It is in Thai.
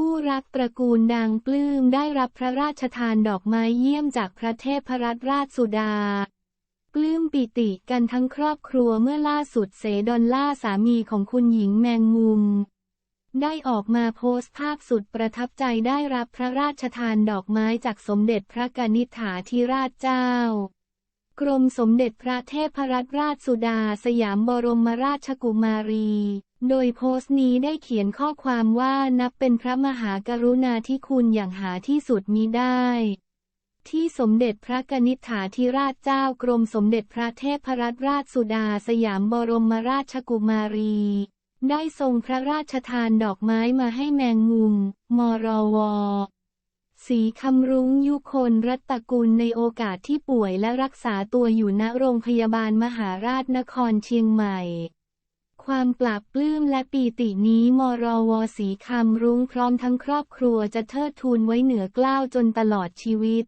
คู่รักตระกูลดังปลื้มได้รับพระราชทานดอกไม้เยี่ยมจากพระเทพรัตนราชสุดา ปลื้มปิติกันทั้งครอบครัวเมื่อล่าสุดเสดอลล่าสามีของคุณหญิงแมงมุม ได้ออกมาโพสต์ภาพสุดประทับใจได้รับพระราชทานดอกไม้จากสมเด็จพระกนิษฐาธิราชเจ้า กรมสมเด็จพระเทพรัตนราชสุดาสยามบรมราชกุมารี โดยโพสต์นี้ได้เขียนข้อความว่านับเป็นพระมหากรุณาธิคุณอย่างหาที่สุดมิได้ ที่สมเด็จพระกนิษฐาธิราชเจ้ากรมสมเด็จพระเทพรัตนราชสุดาสยามบรมราชกุมารี ได้ทรงพระราชทานดอกไม้มาให้แมงมุม มรว สีคำรุ้งยุคนรัตกุลในโอกาสที่ป่วยและรักษาตัวอยู่ณโรงพยาบาลมหาราชนครเชียงใหม่ ความปราบปลื้มและปีตินี้มรวสีคำรุ้งพร้อมทั้งครอบครัวจะเทิดทูนไว้เหนือเกล้าวจนตลอดชีวิต